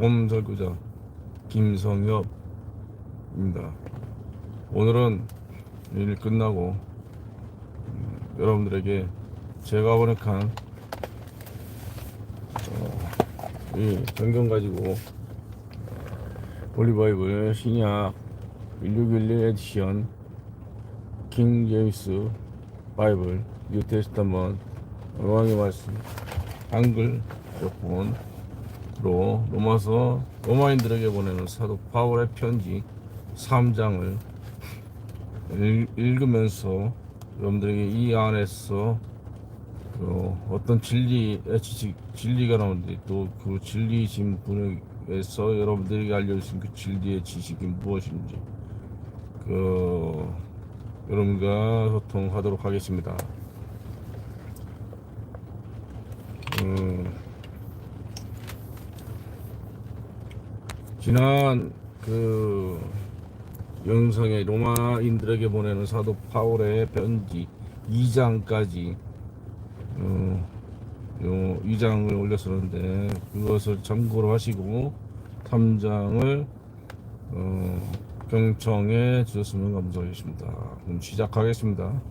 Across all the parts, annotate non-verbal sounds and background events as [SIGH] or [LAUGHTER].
보험 설교자 김성엽입니다. 오늘은 일 끝나고 음, 여러분들에게 제가 번역한 어, 이 성경 가지고 홀리바이블 신약 1611 에디션 킹 제임스 바이블 뉴 테스타먼 로마의 말씀 한글 몇 번으로 로마서 로마인들에게 보내는 사도 바울의 편지 3장을 읽으면서 여러분들에게 이 안에서 그 어떤 지식, 진리가 나오는데 또 그 진리신 분에서 여러분들에게 알려주신 그 진리의 지식이 무엇인지 그 여러분과 소통하도록 하겠습니다. 음, 지난 그 영성의 로마인들에게 보내는 사도 파울의 편지 2장까지 어, 요 2장을 올렸었는데 그것을 참고로 하시고 3장을 어, 경청해 주셨으면 감사하겠습니다. 그럼 시작하겠습니다.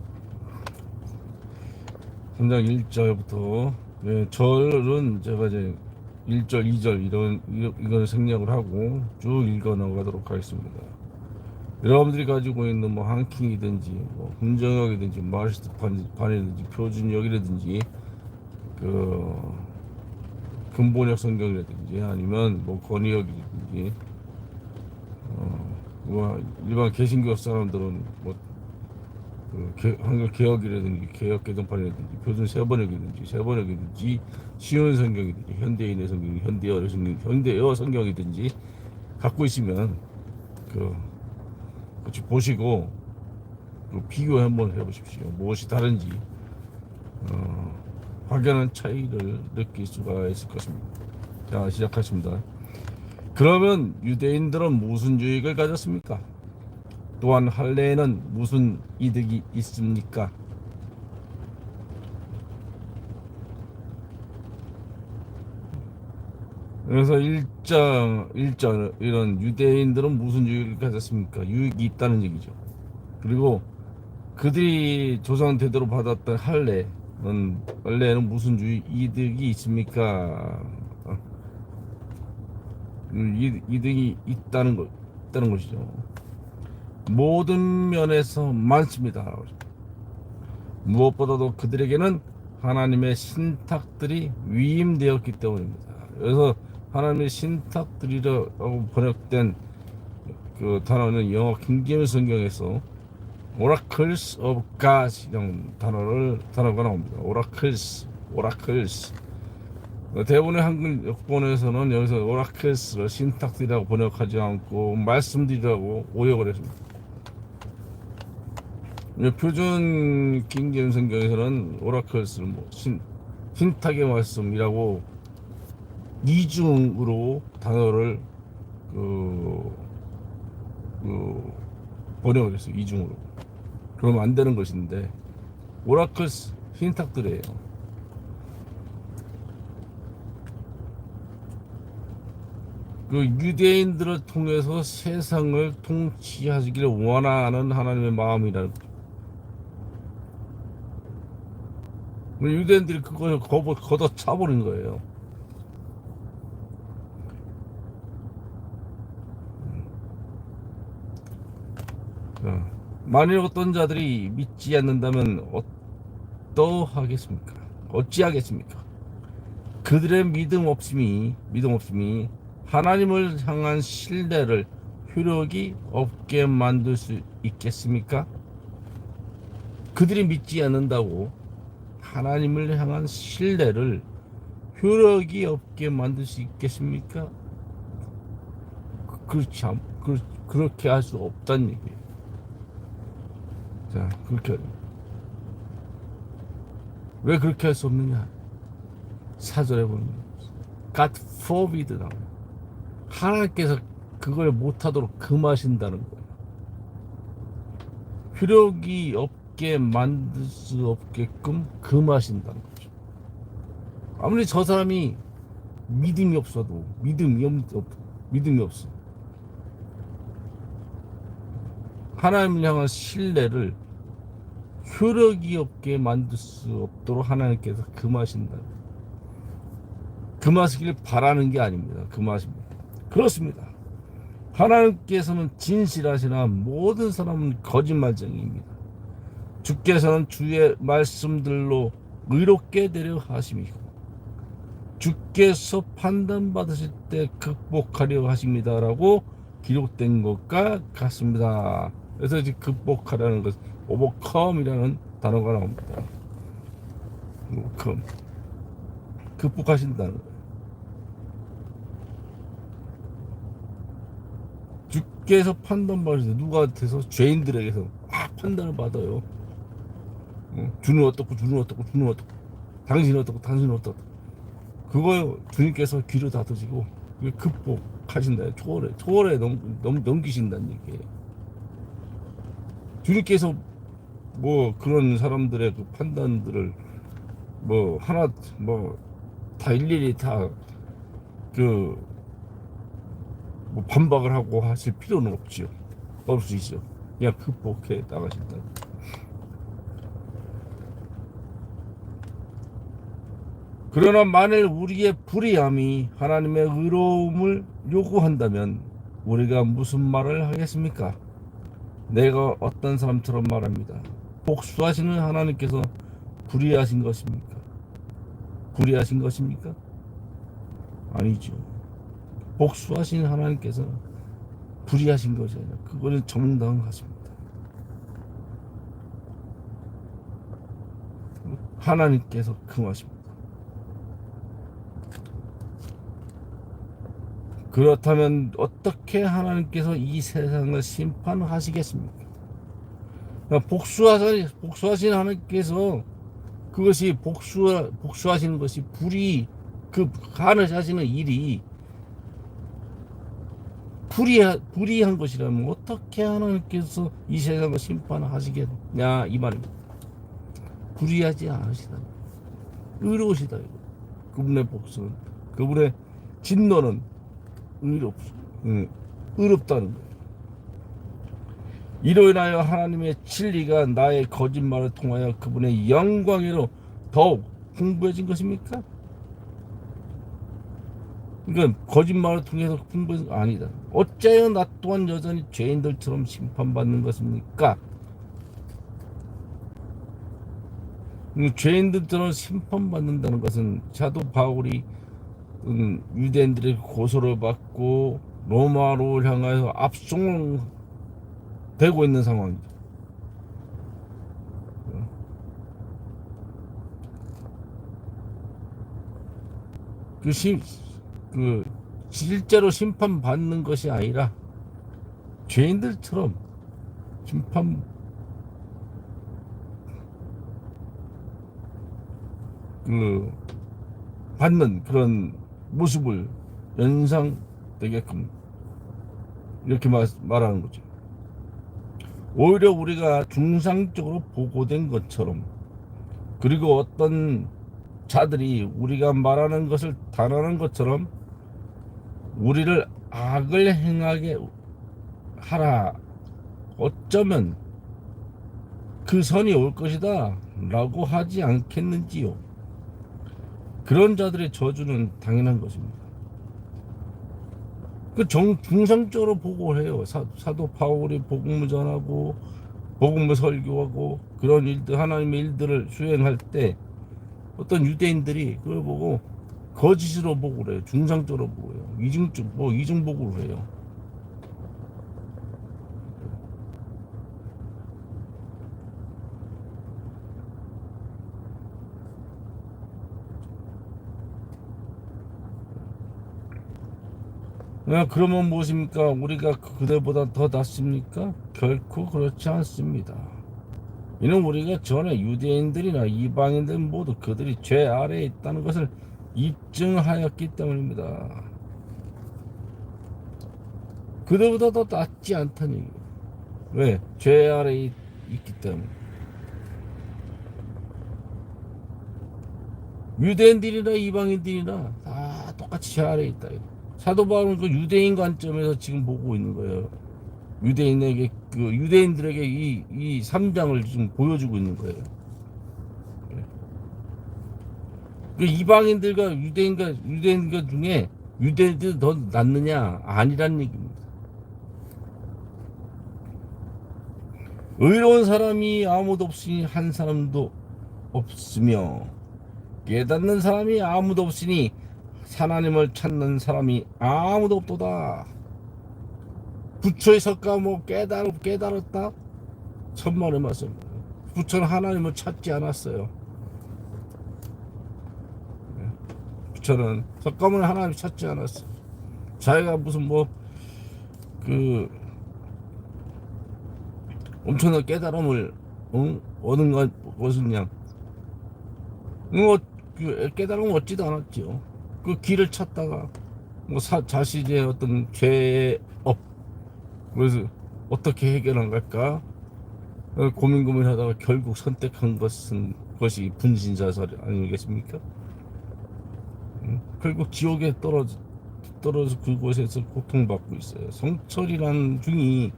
3장 1절부터 예, 절은 제가 이제 1절, 2절 이런 이- 이걸 생략을 하고 쭉 읽어 나가도록 하겠습니다. 여러분들이 가지고 있는 뭐 한킹이든지 뭐 훈정역이든지 마스터 판- 판이든지 표준역이라든지 그 근본역 성경이라든지 아니면 뭐 권위역이라든지 어, 뭐 일반 개신교 사람들은 뭐 그 개- 한글 개혁이라든지 개혁 개정판이라든지 표준 세번역이든지 세번역이든지 쉬운 성경이든지 현대인의 성경, 현대어 성경, 현대어 성경이든지 갖고 있으면 그 같이 보시고 그 비교 한번 해보십시오. 무엇이 다른지 어, 확연한 차이를 느낄 수가 있을 것입니다. 자 시작하십니다. 그러면 유대인들은 무슨 유익을 가졌습니까? 또한 할례에는 무슨 이득이 있습니까? 그래서 1장, 1장, 이런 유대인들은 무슨 유익을 가졌습니까? 유익이 있다는 얘기죠. 그리고 그들이 조상 대대로 받았던 할례는, 할례는 무슨 이득이 있습니까? 어. 이득이 있다는 것, 있다는 것이죠. 모든 면에서 많습니다. 무엇보다도 그들에게는 하나님의 신탁들이 위임되었기 때문입니다. 그래서 하나님의 신탁들이라고 번역된 그 단어는 영어 킹제임 성경에서 Oracles of God 이런 단어를 단어가 나옵니다. Oracles, Oracles. 대부분의 한글 역본에서는 여기서 Oracles를 신탁들이라고 번역하지 않고 말씀들이라고 오역을 했습니다. 표준 킹제임 성경에서는 Oracles를 뭐 신, 신탁의 말씀이라고 이중으로 단어를 그, 그 번역을 했어요. 이중으로. 그러면 안 되는 것인데 오라클스 신탁들이에요. 그 유대인들을 통해서 세상을 통치하시기를 원하는 하나님의 마음이라는 유대인들이 그걸 걷어, 걷어 차버린 거예요. 어, 만일 어떤 자들이 믿지 않는다면 어떠하겠습니까? 어찌하겠습니까? 그들의 믿음 없음이 믿음 없음이 하나님을 향한 신뢰를 효력이 없게 만들 수 있겠습니까? 그들이 믿지 않는다고 하나님을 향한 신뢰를 효력이 없게 만들 수 있겠습니까? 그- 그렇지 않, 그, 그렇게 할 수 없다는 얘기예요. 자, 그렇게. 왜 그렇게 할 수 없느냐? 사절에 보면 God forbid 나와요. 하나님께서 그걸 못하도록 금하신다는 거예요. 효력이 없 게 만들 수 없게끔 금하신다는 거죠. 아무리 저 사람이 믿음이 없어도 믿음이 없 믿음이 없어. 하나님을 향한 신뢰를 효력이 없게 만들 수 없도록 하나님께서 금하신다. 금하시길 바라는 게 아닙니다. 금하십니다. 그렇습니다. 하나님께서는 진실하시나 모든 사람은 거짓말쟁이입니다. 주께서는 주의 말씀들로 의롭게 되려 하심이고 주께서 판단받으실 때 극복하려 하십니다라고 기록된 것과 같습니다. 그래서 이제 극복하라는 것, 오버컴이라는 단어가 나옵니다. 오버컴. 극복하신다는 거예요. 주께서 판단받으실 때 누구한테서 죄인들에게서 막 판단을 받아요. 어, 주는 어떻고 주는 어떻고 주는 어떻고. 당신은 어떻고 당신은 어떻고. 그거 주님께서 귀로 닫으시고 극복하신다. 초월해 초월해 넘, 넘, 넘기신다는 얘기예요. 주님께서 뭐 그런 사람들의 그 판단들을 뭐 하나 뭐 다 일일이 다 그 뭐 반박을 하고 하실 필요는 없지요. 없으시죠. 그냥 극복해 나가신다 그러나 만일 우리의 불의함이 하나님의 의로움을 요구한다면 우리가 무슨 말을 하겠습니까? 내가 어떤 사람처럼 말합니다. 복수하시는 하나님께서 불의하신 것입니까? 불의하신 것입니까? 아니죠. 복수하신 하나님께서 불의하신 것이 아니라 그거는 정당하십니다. 하나님께서 금하십니다. 그렇다면 어떻게 하나님께서 이 세상을 심판하시겠습니까? 그러니까 복수하시, 복수하신 하나님께서 그것이 복수, 복수하시는 것이 불이, 그 하시는 일이 불의하, 불의한 것이라면 어떻게 하나님께서 이 세상을 심판하시겠냐 이 말입니다. 불의하지 않으시다. 의로우시다. 그분의 복수는 그분의 진노는 의롭, 응, 의롭다는 거예요. 이로 인하여 하나님의 진리가 나의 거짓말을 통하여 그분의 영광으로 더욱 풍부해진 것입니까? 그러니까 거짓말을 통해서 풍부해진 거 아니다. 어째여 나 또한 여전히 죄인들처럼 심판받는 것입니까? 음, 죄인들처럼 심판받는다는 것은 사도 바울이 음, 유대인들의 고소를 받고 로마로 향하여 압송되고 있는 상황이죠. 그, 심, 그 실제로 심판받는 것이 아니라 죄인들처럼 심판 그 받는 그런 모습을 연상되게끔 이렇게 말, 말하는 거죠. 오히려 우리가 중상적으로 보고된 것처럼 그리고 어떤 자들이 우리가 말하는 것을 단언하는 것처럼 우리를 악을 행하게 하라 어쩌면 그 선이 올 것이다 라고 하지 않겠는지요 그런 자들의 저주는 당연한 것입니다 그 정, 중상적으로 보고를 해요 사, 사도 바울이 복음을 전하고 복음을 설교하고 그런 일들 하나님의 일들을 수행할 때 어떤 유대인들이 그걸 보고 거짓으로 보고를 해요. 중상적으로 보고요. 이중적 뭐 이중 보고를 해요. 그러면 무엇입니까? 우리가 그들보다 더 낫습니까? 결코 그렇지 않습니다. 이는 우리가 전에 유대인들이나 이방인들 모두 그들이 죄 아래에 있다는 것을 입증하였기 때문입니다. 그들보다 더 낫지 않다는 얘기예요. 왜? 죄 아래에 있, 있기 때문에. 유대인들이나 이방인들이나 다 똑같이 제 아래 있다. 사도 바울은 그 유대인 관점에서 지금 보고 있는 거예요. 유대인에게 그 유대인들에게 이 이 3장을 지금 보여주고 있는 거예요. 그 이방인들과 유대인과 유대인과 중에 유대인들이 더 낫느냐 아니란 얘기입니다. 의로운 사람이 아무도 없으니 한 사람도 없으며 깨닫는 사람이 아무도 없으니 하나님을 찾는 사람이 아무도 없도다. 부처의 석가 뭐 깨달았 깨달았다. 천만의 말씀. 부처는 하나님을 찾지 않았어요. 부처는 석가모니 하나님 찾지 않았어. 자기가 무슨 뭐 그 엄청난 깨달음을 응? 얻은 것 것은 그냥 응, 어, 그 깨달음을 얻지도 않았죠. 그 길을 찾다가 뭐 사, 자신의 어떤 죄의 업 그래서 어떻게 해결한 걸까 어, 고민 고민하다가 결국 선택한 것은 것이 분신자살 아니겠습니까? 응? 결국 지옥에 떨어져 떨어져 그곳에서 고통받고 있어요. 성철이라는 중이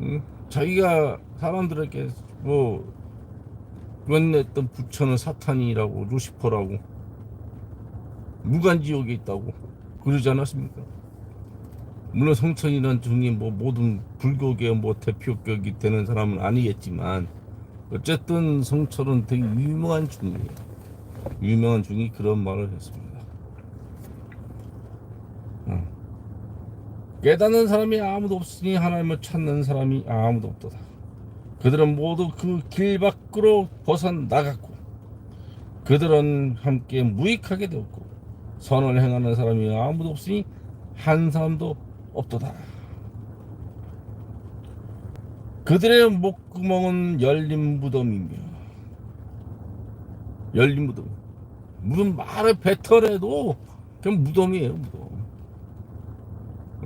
응? 자기가 사람들에게 뭐 구원냈던 부처는 사탄이라고 루시퍼라고 무간지옥에 있다고 그러지 않았습니까? 물론 성천이라는 중이 뭐 모든 불교계 뭐 대표격이 되는 사람은 아니겠지만 어쨌든 성철은 되게 유명한 중이에요. 유명한 중이 그런 말을 했습니다. 어. 깨닫는 사람이 아무도 없으니 하나님을 찾는 사람이 아무도 없도다. 그들은 모두 그 길 밖으로 벗어나갔고 그들은 함께 무익하게 되었고 선을 행하는 사람이 아무도 없으니 한 사람도 없도다. 그들의 목구멍은 열린 무덤이며 열린 무덤. 무슨 말을 뱉어내도 그냥 무덤이에요 무덤.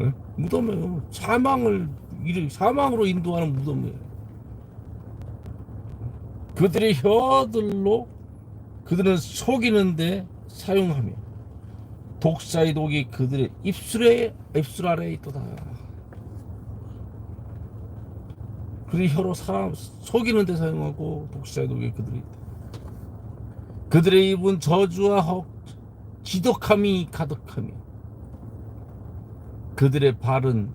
예? 무덤이에요. 사망을 사망으로 인도하는 무덤이에요. 그들의 혀들로 그들은 속이는데 사용하며 독사의 독이 그들의 입술에 입술 아래에 있도다. 그들의 혀로 사람 속이는 데 사용하고 독사의 독이 그들이 있다. 그들의 입은 저주와 헉, 지독함이 가득하며 그들의 발은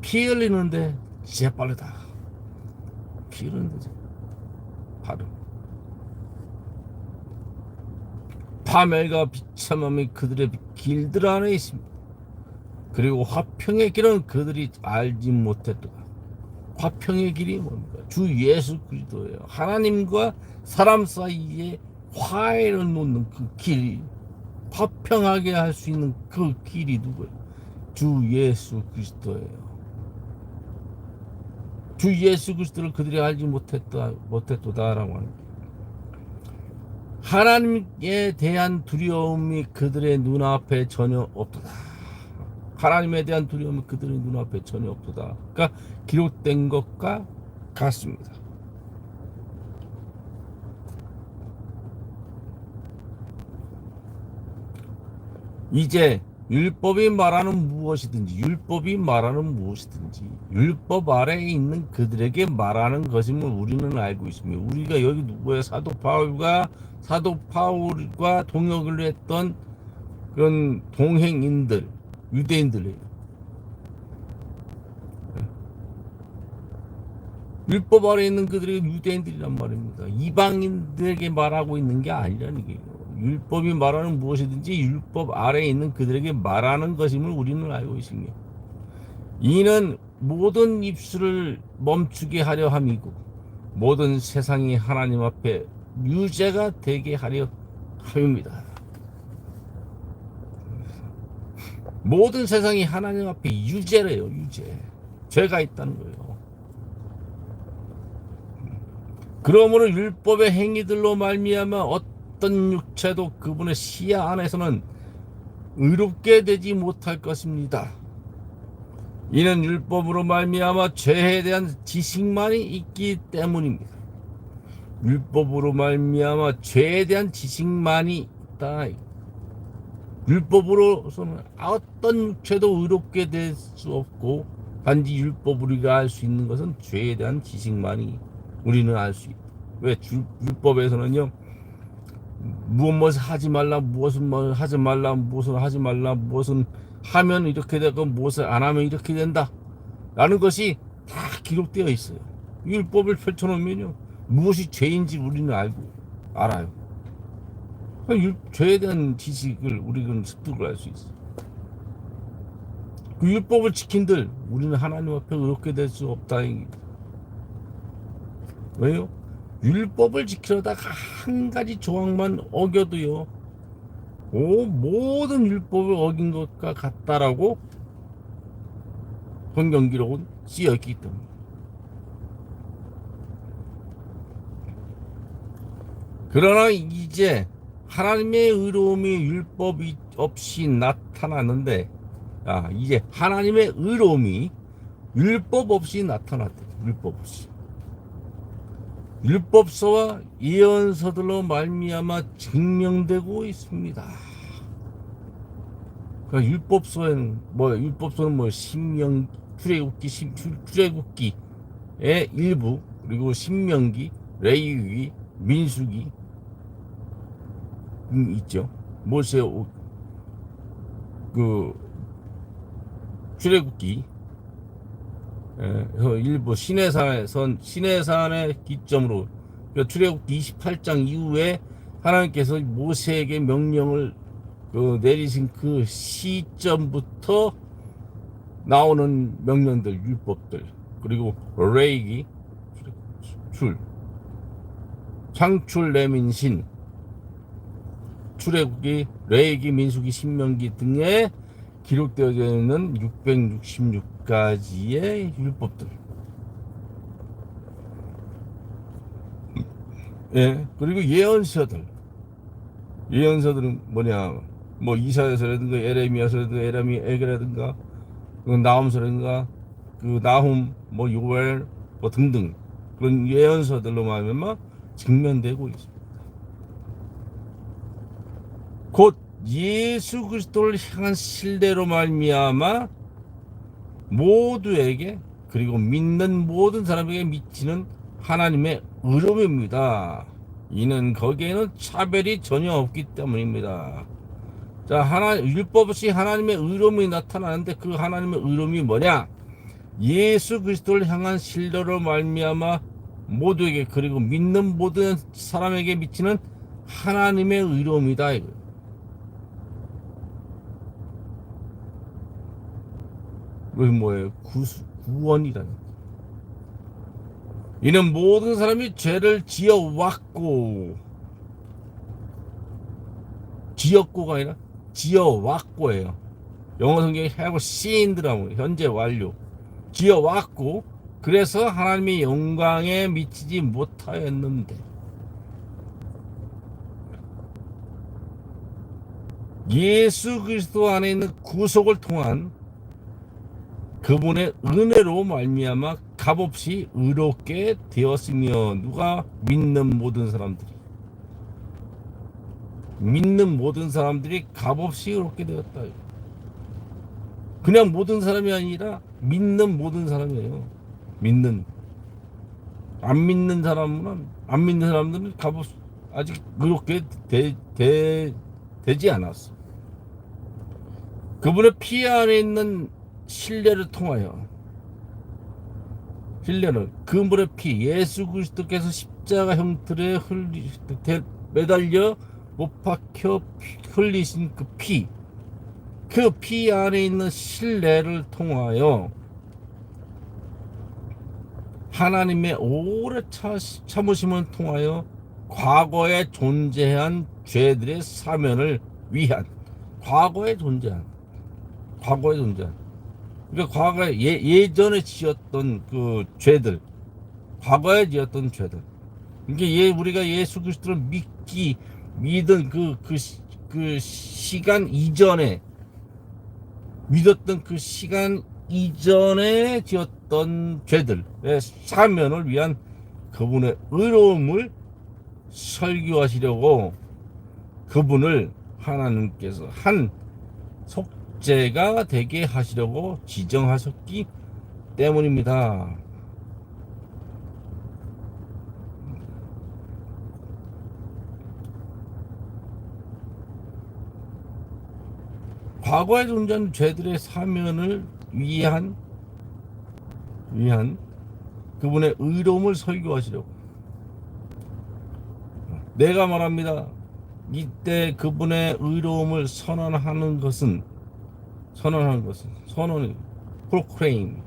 피 흘리는데 재빠르다. 피 흘리는데 발은 파멸과 비참함이 그들의 길들 안에 있습니다. 그리고 화평의 길은 그들이 알지 못했도다. 화평의 길이 뭡니까? 주 예수 그리스도예요. 하나님과 사람 사이에 화해를 놓는 그 길이 화평하게 할 수 있는 그 길이 누구예요? 주 예수 그리스도예요. 주 예수 그리스도를 그들이 알지 못했다 못했도다라고 하는. 하나님에 대한 두려움이 그들의 눈앞에 전혀 없도다. 하나님에 대한 두려움이 그들의 눈앞에 전혀 없도다. 그러니까 기록된 것과 같습니다. 이제 율법이 말하는 무엇이든지 율법이 말하는 무엇이든지 율법 아래에 있는 그들에게 말하는 것임을 우리는 알고 있습니다. 우리가 여기 누구예요? 사도 바울과 사도 바울과 동역을 했던 그런 동행인들 유대인들이에요. 율법 아래에 있는 그들이 유대인들이란 말입니다. 이방인들에게 말하고 있는 게 아니라는 얘기예요. 율법이 말하는 무엇이든지 율법 아래에 있는 그들에게 말하는 것임을 우리는 알고 있습니다. 이는 모든 입술을 멈추게 하려 함이고 모든 세상이 하나님 앞에 유죄가 되게 하려 함입니다. 모든 세상이 하나님 앞에 유죄래요, 유죄. 죄가 있다는 거예요. 그러므로 율법의 행위들로 말미암아 어떤 육체도 그분의 시야 안에서는 의롭게 되지 못할 것입니다. 이는 율법으로 말미암아 죄에 대한 지식만이 있기 때문입니다. 율법으로 말미암아 죄에 대한 지식만이 있다. 율법으로서는 어떤 육체도 의롭게 될 수 없고 단지 율법 우리가 알 수 있는 것은 죄에 대한 지식만이 우리는 알 수 있다. 왜 주- 율법에서는요 무엇 무엇을 하지 말라 무엇은 뭐 하지 말라 무엇을 하지 말라 무엇은 하면 이렇게 되고 무엇을 안 하면 이렇게 된다 라는 것이 다 기록되어 있어요 율법을 펼쳐놓으면요 무엇이 죄인지 우리는 알고 알아요 그 율- 죄에 대한 지식을 우리는 습득을 할 수 있어 그 율법을 지킨들 우리는 하나님 앞에 의롭게 될 수 없다 왜요? 율법을 지키려다가 한 가지 조항만 어겨도요, 오, 모든 율법을 어긴 것과 같다라고 성경 기록은 쓰여 있기 때문에. 그러나 이제 하나님의 의로움이 율법 없이 나타나는데, 아, 이제 하나님의 의로움이 율법 없이 나타났다. 율법 없이. 율법서와 예언서들로 말미암아 증명되고 있습니다. 그러니까 율법서에는 뭐 율법서는 뭐 신명 출애굽기 출애굽기의 일부 그리고 신명기 레위기 민수기 음, 있죠. 모세 오- 그 출애굽기 예, 그 일부 시내산에선 시내산의 기점으로 그 출애굽기 28장 이후에 하나님께서 모세에게 명령을 그 내리신 그 시점부터 나오는 명령들 율법들 그리고 레이기 출 창출 레민신 출애굽기 레이기 민수기 신명기 등에 기록되어 있는 666가지의 율법들. 예, 그리고 예언서들. 예언서들은 뭐냐, 뭐 이사야서라든가 에레미야서라든가 에라미 에게라든가 그 나홈서라든가 그 나훔 뭐 요엘 뭐 등등 그런 예언서들로 말하면 증명되고 있습니다. 예수 그리스도를 향한 신뢰로 말미암아 모두에게 그리고 믿는 모든 사람에게 미치는 하나님의 의로움입니다. 이는 거기에는 차별이 전혀 없기 때문입니다. 자, 하나 율법 없이 하나님의 의로움이 나타나는데 그 하나님의 의로움이 뭐냐? 예수 그리스도를 향한 신뢰로 말미암아 모두에게 그리고 믿는 모든 사람에게 미치는 하나님의 의로움이다. 이거. 그것이 뭐예요? 구수, 구원이라는. 이는 모든 사람이 죄를 지어 왔고, 지었고가 아니라 지어 왔고예요. 영어 성경에 have seen드라고 현재 완료. 지어 왔고, 그래서 하나님의 영광에 미치지 못하였는데. 예수 그리스도 안에 있는 구속을 통한 그분의 은혜로 말미암아 값없이 의롭게 되었으며 누가 믿는 모든 사람들이 믿는 모든 사람들이 값없이 의롭게 되었다. 그냥 모든 사람이 아니라 믿는 모든 사람이에요. 믿는 안 믿는 사람은 안 믿는 사람들은 값없 아직 의롭게 되, 되, 되지 않았어. 그분의 피 안에 있는 신뢰를 통하여 신뢰는 그분의 피 예수 그리스도께서 십자가 형틀에 흘리 대- 매달려 못 박혀 피- 흘리신 그 피, 그 피 안에 있는 신뢰를 통하여 하나님의 오래 차, 참으심을 통하여 과거에 존재한 죄들의 사면을 위한 과거에 존재한 과거에 존재한 그러니까 과거에 예, 예전에 지었던 그 죄들 과거에 지었던 죄들. 그러니까 예, 우리가 예수 그리스도를 믿기 믿은 그, 그, 시- 그 시간 이전에 믿었던 그 시간 이전에 지었던 죄들의 사면을 위한 그분의 의로움을 설교하시려고 그분을 하나님께서 한 속 죄가 되게 하시려고 지정하셨기 때문입니다. 과거에 존재한 죄들의 사면을 위한 위한 그분의 의로움을 설교하시려고 내가 말합니다. 이때 그분의 의로움을 선언하는 것은 선언하는 것은 선언이 프로크레임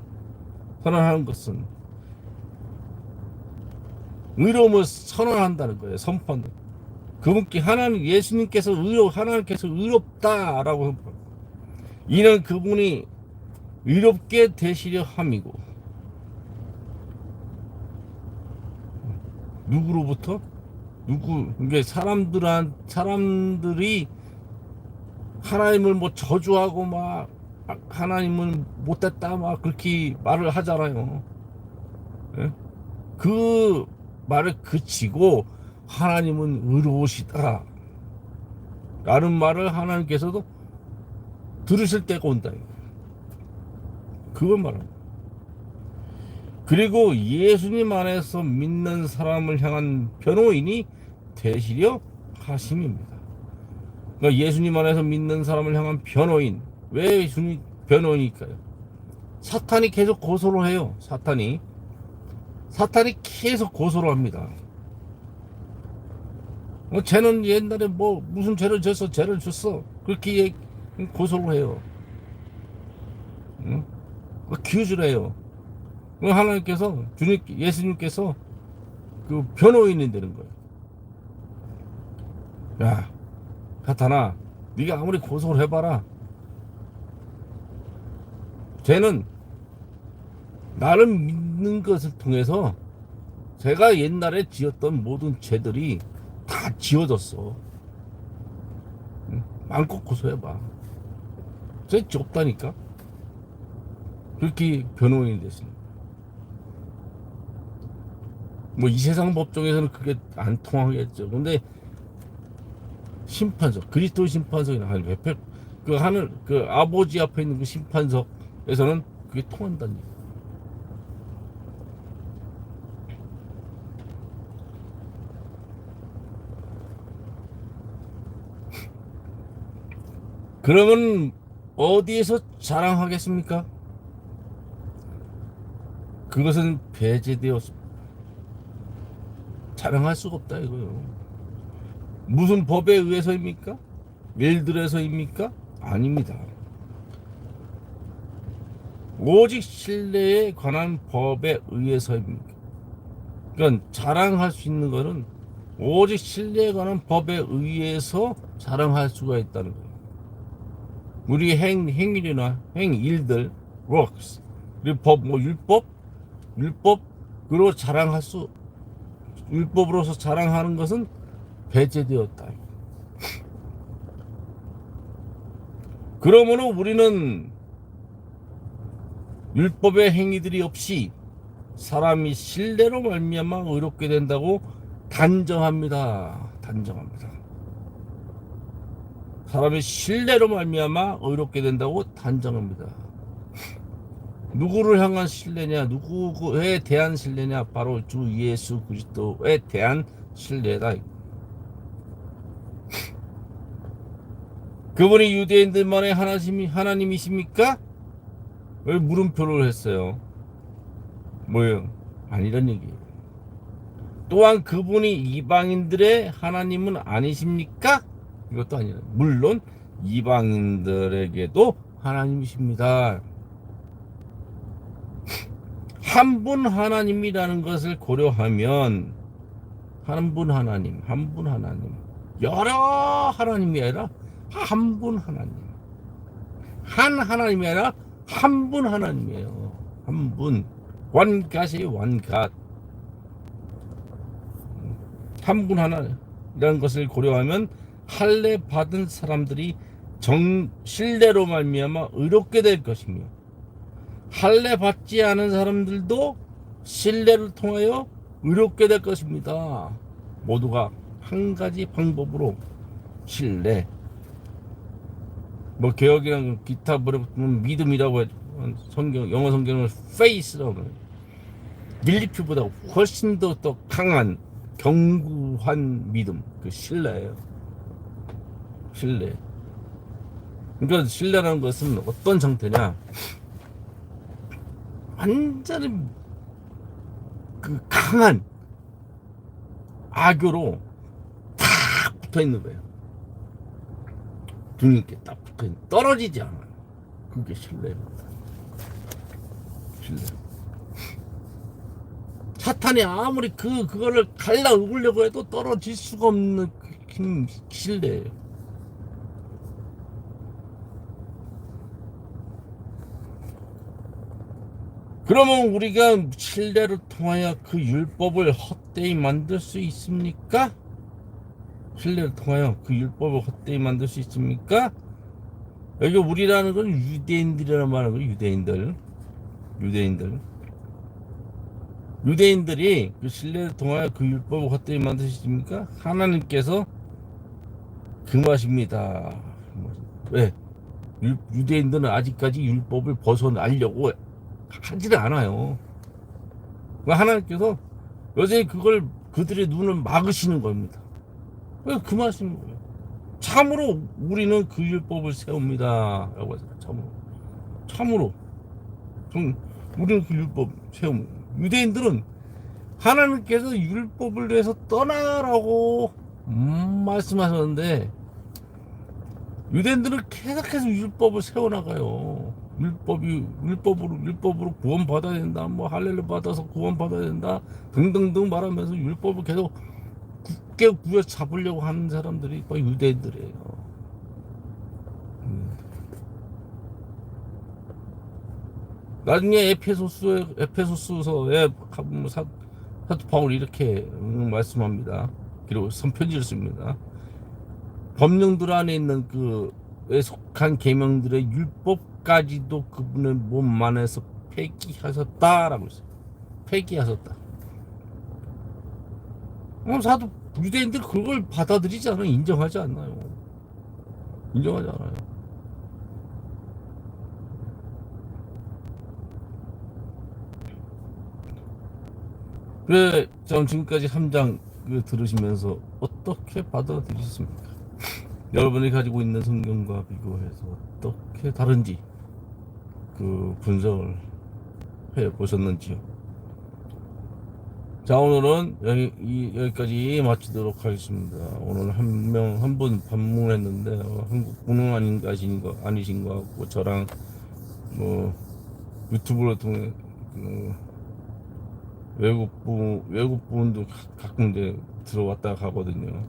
선언하는 것은 의로움을 선언한다는 거예요. 선포한다. 그분께 하나님 예수님께서 의로 하나님께서 의롭다라고 선포. 이는 그분이 의롭게 되시려 함이고 누구로부터 누구 이게 사람들한 사람들이 하나님을 뭐 저주하고 막 하나님은 못됐다 막 그렇게 말을 하잖아요. 예? 그 말을 그치고 하나님은 의로우시다. 라는 말을 하나님께서도 들으실 때가 온다. 그걸 말합니다. 그리고 예수님 안에서 믿는 사람을 향한 변호인이 되시려 하심입니다. 그러니까 예수님 안에서 믿는 사람을 향한 변호인. 왜 예수님 변호인일까요? 사탄이 계속 고소를 해요. 사탄이. 사탄이 계속 고소를 합니다. 어, 쟤는 옛날에 뭐 무슨 죄를 졌어, 죄를 졌어. 그렇게 고소를 해요. 응? 기우질 해요. 그 하나님께서 주님 예수님께서 그 변호인이 되는 거예요. 야, 사탄아, 네가 아무리 고소를 해봐라. 쟤는 나를 믿는 것을 통해서 제가 옛날에 지었던 모든 죄들이 다 지워졌어. 응? 마음껏 고소해봐. 쟤 없다니까. 그렇게 변호인이 됐습니다. 뭐 이 세상 법정에서는 그게 안 통하겠죠. 근데 심판석, 그리스도 심판석이나 하늘 옆에 그 하늘 그 아버지 앞에 있는 그 심판석에서는 그게 통한다는 얘기. [LAUGHS] 그러면 어디에서 자랑하겠습니까? 그것은 배제되었습니다. 자랑할 수가 없다 이거요. 무슨 법에 의해서입니까? 일들에서입니까? 아닙니다. 오직 신뢰에 관한 법에 의해서입니다. 그러니까 자랑할 수 있는 것은 오직 신뢰에 관한 법에 의해서 자랑할 수가 있다는 거예요. 우리 행, 행일이나 행일들, works, 그리고 법, 뭐 율법, 율법으로 자랑할 수, 율법으로서 자랑하는 것은 배제되었다. 그러므로 우리는 율법의 행위들이 없이 사람이 신뢰로 말미암아 의롭게 된다고 단정합니다. 단정합니다. 사람이 신뢰로 말미암아 의롭게 된다고 단정합니다. 누구를 향한 신뢰냐? 누구에 대한 신뢰냐? 바로 주 예수 그리스도에 대한 신뢰다. 그분이 유대인들만의 하나님이 하나님이십니까? 왜 물음표를 했어요? 뭐예요? 아니란 얘기예요. 또한 그분이 이방인들의 하나님은 아니십니까? 이것도 아니에요. 물론 이방인들에게도 하나님이십니다. 한 분 하나님이라는 것을 고려하면 한 분 하나님, 한 분 하나님, 여러 하나님이 아니라 한 분 하나님, 한 하나님이 아니라 한 분 하나님이에요. 한 분, 원갓이 원갓, 한분 하나라는 것을 고려하면 할례 받은 사람들이 정 신뢰로 말미암아 의롭게 될 것이며 할례 받지 않은 사람들도 신뢰를 통하여 의롭게 될 것입니다. 모두가 한 가지 방법으로 신뢰, 뭐 개혁이랑 기타 버리면 믿음이라고 해도 성경 영어 성경을 해요. 밀리피보다 훨씬 더, 더 강한 견고한 믿음 그 신뢰예요. 신뢰. 그러니까 신뢰라는 것은 어떤 상태냐? 완전히 그 강한 악교로 딱 붙어 있는 거예요. 등 있게 딱 있는 떨어지지 않아요. 그게 신뢰입니다. 신뢰. 사탄이 아무리 그 그거를 갈라 으려고 해도 떨어질 수가 없는 그 힘, 신뢰예요. 그러면 우리가 신뢰를 통하여 그 율법을 헛되이 만들 수 있습니까? 신뢰를 통하여 그 율법을 헛되이 만들 수 있습니까? 여기 우리라는 건 유대인들이라는 거 유대인들 유대인들 유대인들이 그 신뢰를 통하여 그 율법을 헛되이 있습니까? 하나님께서 금하십니다. 왜? 유- 유대인들은 아직까지 율법을 벗어나려고 하지를 않아요. 하나님께서 여전히 그걸 그들의 눈을 막으시는 겁니다. 왜그 말씀인 거예요? 참으로 우리는 그 율법을 세웁니다. 라고 하잖아요. 참으로. 참으로. 좀 우리는 그 율법 세웁니다. 유대인들은 하나님께서 율법을 위해서 떠나라고 음, 말씀하셨는데 유대인들은 계속해서 율법을 세워나가요. 율법이 율법으로 율법으로 구원 받아야 된다. 뭐 할례를 받아서 구원 받아야 된다. 등등등 말하면서 율법을 계속 굳게 구겨 잡으려고 하는 사람들이 뭐 유대인들이에요. 음. 나중에 에페소스에 에페소스서에 가보면 사, 사도 바울이 이렇게 음, 말씀합니다. 그리고 선편지를 씁니다. 법령들 안에 있는 그에 속한 계명들의 율법까지도 그분의 몸 안에서 폐기하셨다라고 했어요. 폐기하셨다. 그럼 사도 유대인들 그걸 받아들이지 않아요. 인정하지 않아요. 인정하지 않아요. 그래, 전 지금까지 3장 들으시면서 어떻게 받아들이셨습니까? [LAUGHS] 여러분이 가지고 있는 성경과 비교해서 어떻게 다른지 그 분석을 해 보셨는지요? 자 오늘은 여기 이, 여기까지 마치도록 하겠습니다. 오늘 한 명 한 분 방문했는데 어, 한국 분은 아닌 아신 거 아니신 것 같고 저랑 뭐 유튜브를 통해 그 외국 분 외국 분도 가- 가끔 이제 들어왔다 가거든요.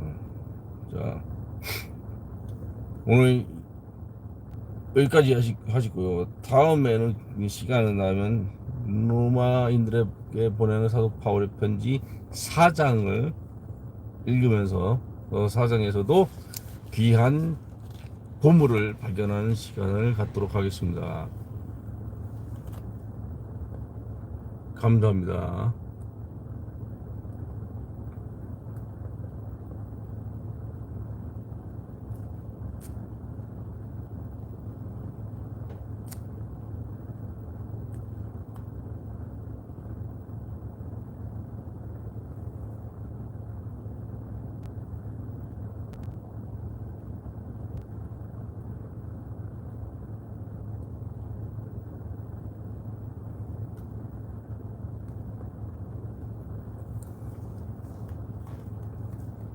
어, 자 오늘 여기까지 하시, 하시고요. 다음에는 이 시간이 나면 로마인들에게 보내는 사도 바울의 편지 4장을 읽으면서 어, 4장에서도 귀한 보물을 발견하는 시간을 갖도록 하겠습니다. 감사합니다.